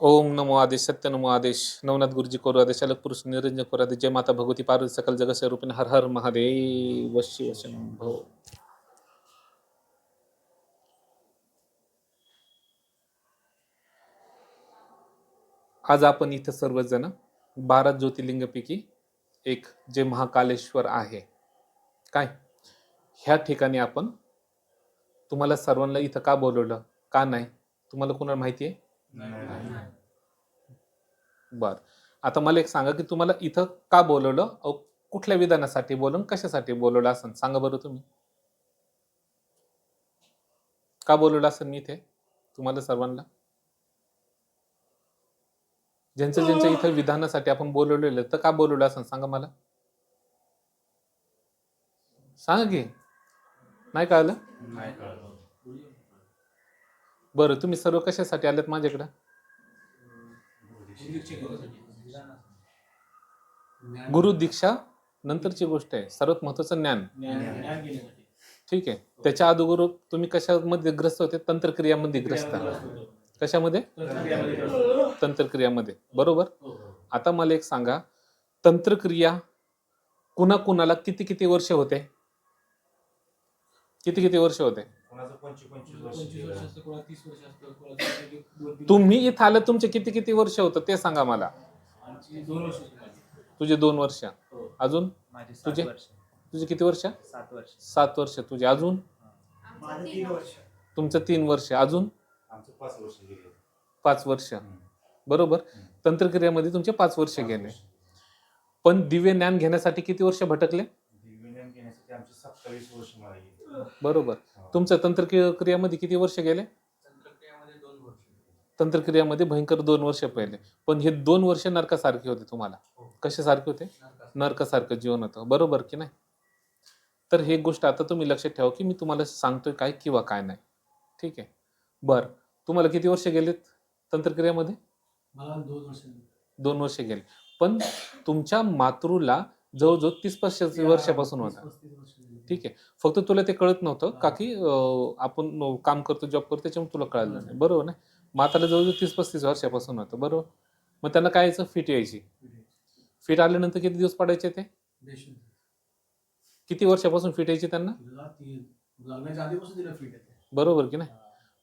ओम नमो आदेश सत्य नमो आदेश नवनाथ गुरुजी कोरो आदेश अलग पुरुष निरंजन कोरो आदेश जय माता भगवती पार्वती सकल जगत स्वरूपिणी हर हर महादेव शिव शंभो आज आपण इथं सर्वजण बारा ज्योतिर्लिंगपैकी एक जे महाकालेश्वर आहे. काय? ह्या ठिकाणी आपण तुम्हाला सर्वांना इथं का बोलवलं? का नाही? तुम्हाला कुणाला माहिती आहे? बर. आता मला एक सांगा की तुम्हाला इथं का बोलवलं? अहो, कुठल्या विधानासाठी बोलून कशासाठी बोलवलं असं? सांगा बरं तुम्ही. का बोलवलं असेल मी इथे? तुम्हाला सर्वांना? ज्यांचं ज्यांचं इथं विधानासाठी आपण बोलवलेलं तर का बोलवलं असं? सांगा मला. सांगा की. नाही कळलं. बरं तुम्ही सर्व कशासाठी आलेत माझ्याकडं? गुरु दीक्षा नंतरची गोष्ट आहे सर्वात महत्वाचं ज्ञान. ठीक आहे. त्याच्या अगोदर तुम्ही कशामध्ये ग्रस्त होते? तंत्रक्रियामध्ये ग्रस्त. कशामध्ये? तंत्रक्रियामध्ये. बरोबर? आता मला एक सांगा. तंत्रक्रिया कुणा कुणाला किती किती वर्ष होते? किती किती वर्ष होते? कोणाचं पंचवीस पंचवीस वर्ष पंचवीस वर्ष गेलं. असतं कोणाला तीस वर्ष असतं कोणाला दोन तीन तुम्ही इथं आलं तुमचे किती किती वर्ष होतं ते सांगा मला. आमची दोन वर्ष होती माझी. तुझे दोन वर्ष. हो. अजून? माझे सात तुझे? वर्ष. तुझे किती वर्ष? सात वर्ष. सात वर्ष. तुझे अजून? माझं तीन वर्ष. तुमचं तीन वर्ष. अजून? आमचं पाच वर्ष गेले. पाच वर्ष. हम्म. बरोबर? हम्म. तंत्रक्रियामध्ये तुमचे पाच वर्ष गेले. पण दिव्य ज्ञान घेण्यासाठी किती वर्ष भटकले? दिव्यज्ञान घेण्यासाठी आमची सत्तावीस वर्ष मला गेली. बरोबर. तुमचं तंत्रक्रियामध्ये किती वर्ष गेले? तंत्रक्रियामध्ये दोन वर्ष. तंत्रक्रियामध्ये भयंकर दोन वर्ष पहिले. पण हे दोन वर्ष नरकासारखे होते तुम्हाला. हो. कशासारखे होते? नरकास. नरकासारखं जीवन होतं. बरोबर की नाही? तर हे गोष्ट आता तुम्ही लक्षात ठेवा की मी तुम्हाला सांगतोय काय किंवा काय नाही. ठीक आहे? बर. तुम्हाला किती वर्ष गेलेत तंत्रक्रियामध्ये? मला दोन वर्ष दोन वर्ष गेले. पण तुमच्या मातृला जवळजवळ तीस वर्ष वर्षापासून होता. पस्तीस. ठीक आहे. फक्त तुला ते कळत नव्हतं. का की आपण काम करतो जॉब करतो त्याच्यामुळे तुला कळलं नाही. बरोबर ना माताला जवळजवळ तीस पस्तीस वर्षापासून होतं. बरोबर? मग त्यांना काय यायचं? फिट यायची. फिट आल्यानंतर किती दिवस पडायचे ते? किती वर्षापासून फिट यायची त्यांना? बरोबर की नाही?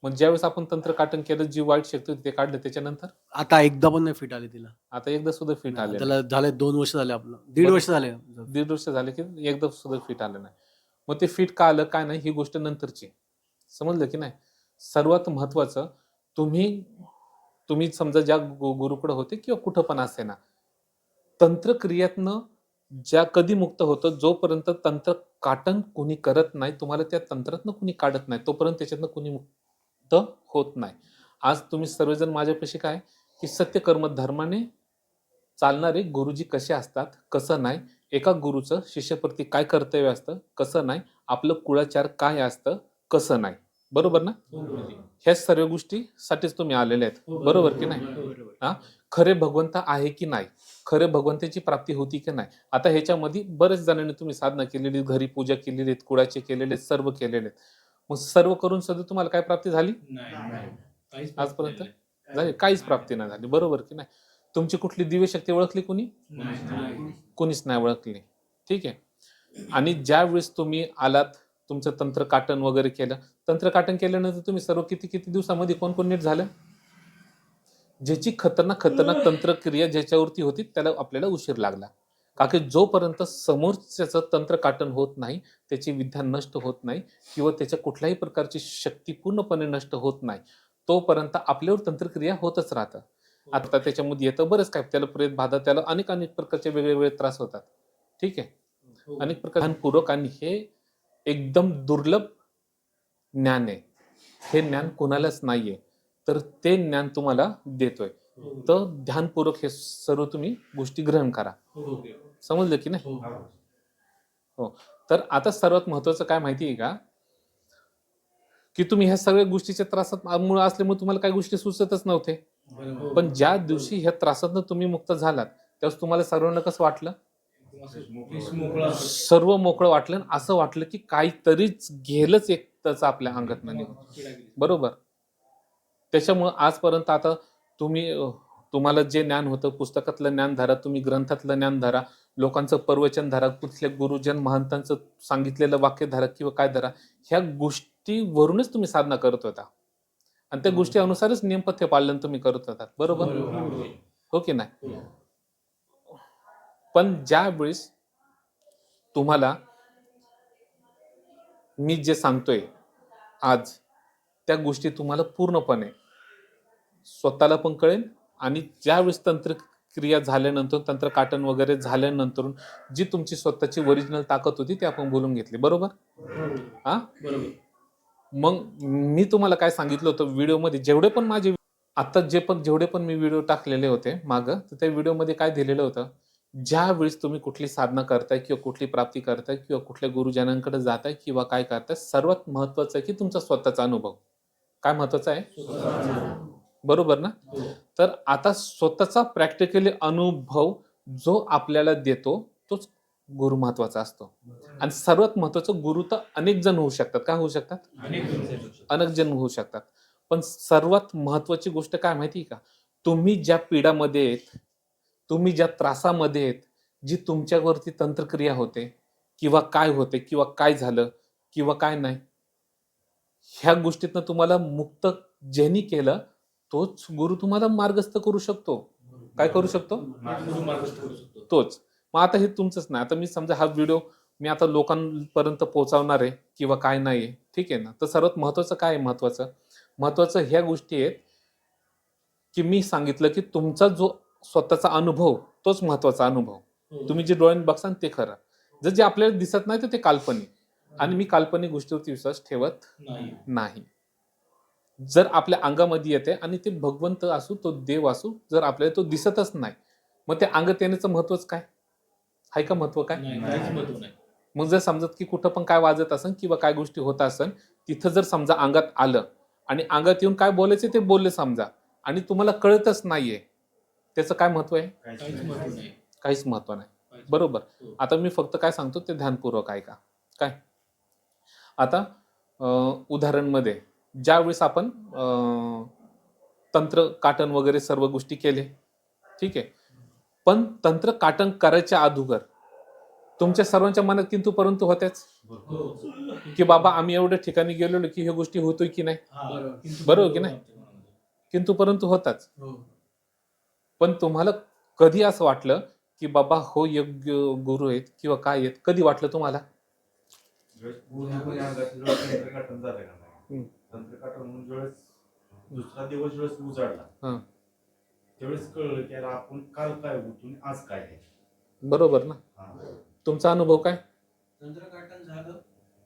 मग ज्यावेळेस आपण तंत्र काटन केलं जी वाईट शक्ती ते काढलं त्याच्यानंतर? आता एकदा पण नाही फिट आली तिला. आता एकदा सुद्धा फिट आले त्याला झाले दोन वर्ष झाले आपलं. दीड. वर्ष झाले. दीड वर्ष झाले की एकदा सुद्धा फिट आलं नाही. मग ते फिट का आलं काय नाही ही गोष्ट नंतरची. समजलं की नाही? सर्वात महत्वाचं तुम्ही तुम्ही समजा ज्या गु- गुरुकडे होते किंवा कुठं पण असे ना तंत्रक्रियातनं ज्या कधी मुक्त होतं जोपर्यंत तंत्र काटन कुणी करत नाही तुम्हाला त्या तंत्रातनं कुणी काढत नाही तोपर्यंत त्याच्यातनं कुणी मुक्त होत नाही. आज तुम्ही सर्वजण माझ्यापाशी काय? की सत्यकर्म धर्माने चालणारे गुरुजी कसे असतात कसं नाही एका गुरुचं शिष्यप्रती काय कर्तव्य असतं कसं नाही आपलं कुळाचार काय असतं कसं नाही. बरोबर ना? ह्या सर्व गोष्टीसाठीच तुम्ही आलेले आहेत. बरोबर की नाही? खरे भगवंत आहे की नाही? खरे भगवंताची प्राप्ती होती की नाही? आता ह्याच्यामध्ये बरेच जणांनी तुम्ही साधना केलेली घरी पूजा केलेली आहेत कुळाचे केलेले सर्व केलेले आहेत. मग सर्व करून सुद्धा तुम्हाला काय प्राप्ती झाली? आजपर्यंत? झाली? काहीच प्राप्ती नाही झाली. बरोबर की नाही? तुमची कुठली दिव्य शक्ती ओळखली कोणी. कोणीच नाही. ओळखली. ठीक आहे. आणि ज्या वेळेस तुम्ही आलात तुमचं तंत्र काटन वगैरे केलं तंत्र काटन केल्यानंतर तुम्ही सर्व किती किती दिवसामध्ये कोण कोण नीट झालं? ज्याची खतरनाक खतरनाक तंत्रक्रिया ज्याच्यावरती होती त्याला आपल्याला उशीर लागला. का की जोपर्यंत समोरच्याचं तंत्र काटन होत नाही त्याची विद्या नष्ट होत नाही किंवा त्याच्या कुठल्याही प्रकारची शक्ती पूर्णपणे नष्ट होत नाही तोपर्यंत आपल्यावर तंत्रक्रिया होतच राहतं. आता त्याच्यामध्ये येतं बरंच काय त्याला प्रेत बाधा त्याला अनेक अनेक प्रकारचे वेगळे वेगळे त्रास होतात ठीक आहे हो. अनेक प्रकार पूरक आणि हे एकदम दुर्लभ ज्ञान आहे हे ज्ञान कोणालाच नाहीये तर ते ज्ञान तुम्हाला देतोय हो. तर ध्यानपूर्वक हे सर्व तुम्ही गोष्टी ग्रहण करा हो, हो, हो. समजलं की नाही हो. तर आता सर्वात महत्वाचं काय माहिती आहे का की तुम्ही ह्या सगळ्या गोष्टीच्या त्रासात मुळे असल्यामुळे तुम्हाला काही गोष्टी सुचतच नव्हते. पण ज्या दिवशी ह्या त्रासातनं तुम्ही मुक्त झालात त्यावेळेस तुम्हाला सर्वांना कसं वाटलं. सर्व मोकळं वाटलं असं वाटलं की काहीतरीच गेलंच एक त्याचं आपल्या अंगात गेली. बरोबर त्याच्यामुळं आजपर्यंत आता तुम्ही तुम्हाला जे ज्ञान होतं पुस्तकातलं ज्ञान धरा तुम्ही ग्रंथातलं ज्ञान धरा लोकांचं प्रवचन धरा कुठल्या गुरुजन महंतांचं सांगितलेलं वाक्य धरा किंवा काय धरा ह्या गोष्टीवरूनच तुम्ही साधना करत होता आणि त्या गोष्टी अनुसारच नियमपथ्य पालन तुम्ही करत होता बरोबर. हो की नाही. पण ज्या वेळेस तुम्हाला मी जे सांगतोय आज त्या गोष्टी तुम्हाला पूर्णपणे स्वतःला पण कळेल आणि ज्यावेळेस तंत्रक्रिया झाल्यानंतर तंत्र काटन वगैरे झाल्यानंतर जी तुमची स्वतःची ओरिजिनल ताकद होती ती आपण बोलून घेतली. बरोबर. हा? बरोबर. मग मी तुम्हाला काय सांगितलं होतं व्हिडिओमध्ये जेवढे पण माझे आता जे पण जेवढे पण मी व्हिडिओ टाकलेले होते मागं तर त्या व्हिडिओमध्ये काय दिलेलं होतं ज्या वेळेस तुम्ही कुठली साधना करताय किंवा कुठली प्राप्ती करताय किंवा कुठल्या गुरुजनांकडे जाताय किंवा काय करताय सर्वात महत्वाचं आहे की तुमचा स्वतःचा अनुभव. काय महत्त्वाचा आहे? बरोबर ना? तर आता स्वतःचा प्रॅक्टिकली अनुभव जो आपल्याला देतो तोच गुरु महत्त्वाचा असतो. आणि सर्वात महत्वाचं गुरु तर अनेक जण होऊ शकतात. काय होऊ शकतात? अनेक जण होऊ शकतात. पण सर्वात महत्वाची गोष्ट काय माहिती का? तुम्ही ज्या पिढामध्ये आहेत तुम्ही ज्या त्रासामध्ये आहेत जी तुमच्यावरती तंत्रक्रिया होते किंवा काय होते किंवा काय झालं किंवा काय नाही ह्या गोष्टीतनं तुम्हाला मुक्त ज्यांनी केलं तोच गुरु तुम्हाला मार्गस्थ करू शकतो. काय करू शकतो. तोच. मग आता हे तुमचंच नाही. आता मी समजा हा व्हिडिओ मी आता लोकांपर्यंत पोहोचवणार आहे किंवा काय नाही आहे ठीक आहे ना? तर सर्वात महत्वाचं काय आहे महत्वाचं? महत्वाचं ह्या गोष्टी आहेत की मी सांगितलं की तुमचा जो स्वतःचा अनुभव तोच महत्त्वाचा अनुभव. तुम्ही जे डोळ्याने बघसान ते खरं. जर जे आपल्याला दिसत नाही तर ते काल्पनिक. आणि मी काल्पनिक गोष्टीवरती विश्वास ठेवत नाही. नाही. जर आपल्या अंगामध्ये येते आणि ते भगवंत असू तो देव असू जर आपल्याला तो दिसतच नाही मग ते अंगात येण्याचं महत्वच काय? आहे का महत्त्व काय? मग जर समजत की कुठं पण काय वाजत असन किंवा काय गोष्टी होत असन तिथं जर समजा अंगात आलं आणि अंगात येऊन काय बोलायचे ते बोलले समजा आणि तुम्हाला कळतच नाहीये त्याचं काय महत्त्व आहे? काहीच महत्त्व नाही. काहीच महत्त्व नाही. काहीच बरोबर. हो. आता मी फक्त काय सांगतो ते ध्यानपूर्वक ऐका. काय? आता उदाहरणमध्ये ज्यावेळेस आपण तंत्र काटन वगैरे सर्व गोष्टी केले ठीक आहे? पण तंत्र काटन करायच्या अगोदर तुमच्या सर्वांच्या मनात किंतु परंतु होत्याच हो. की बाबा आम्ही एवढ्या ठिकाणी गेलेलो की ह्या गोष्टी होतोय की नाही हा. किंतु बरोबर की नाही? किंतु परंतु होताच हो. पण तुम्हाला कधी असं वाटलं की बाबा हो योग्य गुरु आहेत किंवा काय आहेत कधी वाटलं तुम्हाला दुसरा दिवस उजाडला हं. त्यावेळेस कळलं की यार आपण काल काय होतो आणि आज काय आहे. बरोबर ना. हा. तुमचा अनुभव काय? तंत्रकाटन झालं.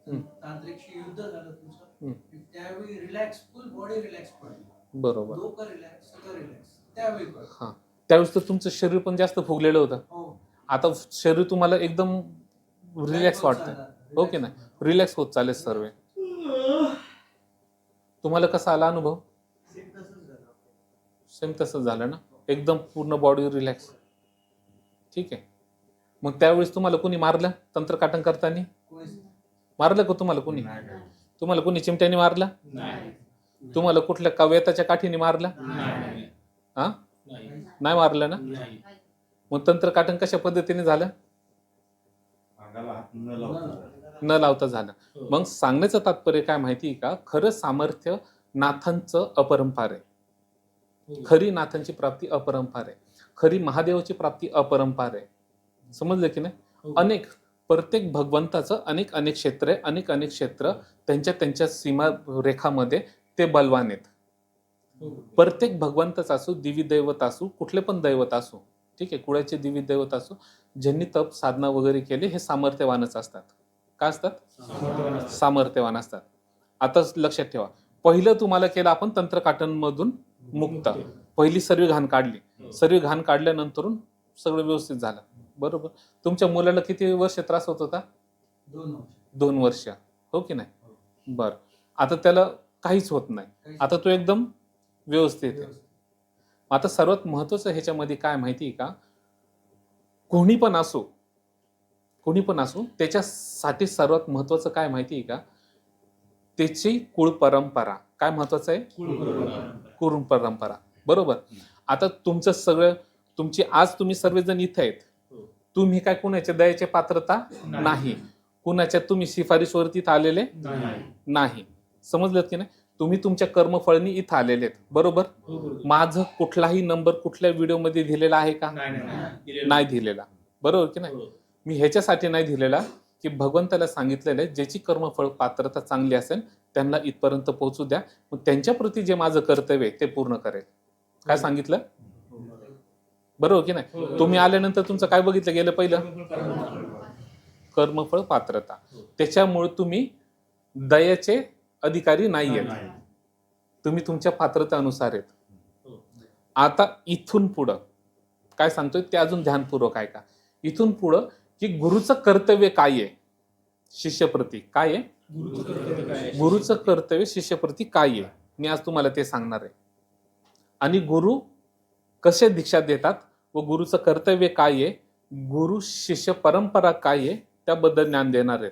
हम्म. तांत्रिकशी युद्ध झालं तुमचं. हम्म. त्यावेळी रिलॅक्स फुल बॉडी रिलॅक्स पडली. बरोबर. डोकं रिलॅक्स सगळं रिलॅक्स त्यावेळी. हा. त्यावेळेस तर तुमचं शरीर पण जास्त फुगलेलं होतं. हो. आता शरीर तुम्हाला एकदम रिलॅक्स वाटतं चाललं. हो की नाही? रिलॅक्स होत चालेल सर्व. तुम्हाला कसा आला अनुभव? तसंच झालं. सेम तसंच झालं ना. एकदम पूर्ण बॉडी रिलॅक्स ठीक आहे. मग त्यावेळेस तुम्हाला कुणी मारलं तंत्रकाटन करताना? मारलं का तुम्हाला कुणी? तुम्हाला कुणी चिमट्याने मारलं? तुम्हाला कुठल्या कव्यताच्या काठीने मारलं? नाही हा? नाही मारलं ना? मग तंत्रकाटन कशा पद्धतीने झालं? न लावता झालं. मग सांगण्याचं तात्पर्य काय माहिती आहे का? खरं सामर्थ्य नाथांचं अपरंपार आहे. खरी नाथांची प्राप्ती अपरंपार आहे. खरी महादेवाची प्राप्ती अपरंपार आहे. समजलं की नाही? हो. अनेक प्रत्येक भगवंताचं अनेक अनेक क्षेत्र आहे. अनेक अनेक क्षेत्र त्यांच्या त्यांच्या सीमा रेखामध्ये ते बलवान आहेत. हो. प्रत्येक भगवंतच असो दिवी दैवत असो कुठले पण दैवत असो ठीक आहे कुळाचे दिवी दैवत असो ज्यांनी तप साधना वगैरे केले हे सामर्थ्यवानच असतात. काय असतात? सामर्थ्यवान असतात. आता लक्षात ठेवा. पहिलं तुम्हाला केलं आपण तंत्रकाटन मधून मुक्त. पहिली सर्व घाण काढली. हो. सर्व घाण काढल्यानंतरून सगळं व्यवस्थित झालं. बरोबर? तुमच्या मुलाला किती वर्ष त्रास होत होता? दोन वर्ष. हो की नाही? बर. आता त्याला काहीच होत नाही. आता तो एकदम व्यवस्थित आहे. आता सर्वात महत्वाचं ह्याच्यामध्ये काय माहिती आहे का? कोणी पण असो कोणी पण असो त्याच्यासाठी सर्वात महत्वाचं काय माहिती आहे का? त्याची कुळ परंपरा. काय महत्वाचं आहे? कुळ परंपरा. बरोबर? आता तुमचं सगळं तुमची आज तुम्ही सर्वजण इथे आहेत. हो. तुम्ही काय कुणाच्या दयाचे पात्रता? नाही. कुणाच्या तुम्ही शिफारशीवरती आलेले? नाही. समजलं की नाही? तुम्ही तुमच्या कर्मफळनी इथं आलेले आहेत बरोबर? हो बरोबर माझं कुठलाही नंबर कुठल्या व्हिडिओमध्ये दिलेला आहे का? नाही. दिलेलं. बरोबर की नाही? हो. मी ह्याच्यासाठी नाही दिलेला की भगवंताला सांगितलेलं आहे ज्याची कर्मफळ पात्रता चांगली असेल त्यांना इथपर्यंत पोहोचू द्या. मग त्यांच्या प्रती जे माझं कर्तव्य आहे ते पूर्ण करेल. काय सांगितलं? बरोबर की नाही. तुम्ही आल्यानंतर तुमचं काय बघितलं गेलं पहिलं? कर्मफळ पात्रता. त्याच्यामुळे तुम्ही दयाचे अधिकारी नाहीयेत नाही. तुम्ही तुमच्या पात्रतेनुसार आहेत. हो. आता इथून पुढं काय सांगतोय? ते अजून ध्यानपूर्वक आहे का इथून पुढं की गुरुचं कर्तव्य काय आहे? शिष्यप्रती. काय आहे? गुरुचं कर्तव्य शिष्यप्रती काय आहे? मी आज तुम्हाला ते सांगणार आहे. आणि गुरु कसे दीक्षा देतात व गुरुचं कर्तव्य काय आहे? गुरु शिष्य परंपरा काय आहे? त्याबद्दल ज्ञान देणार आहेत.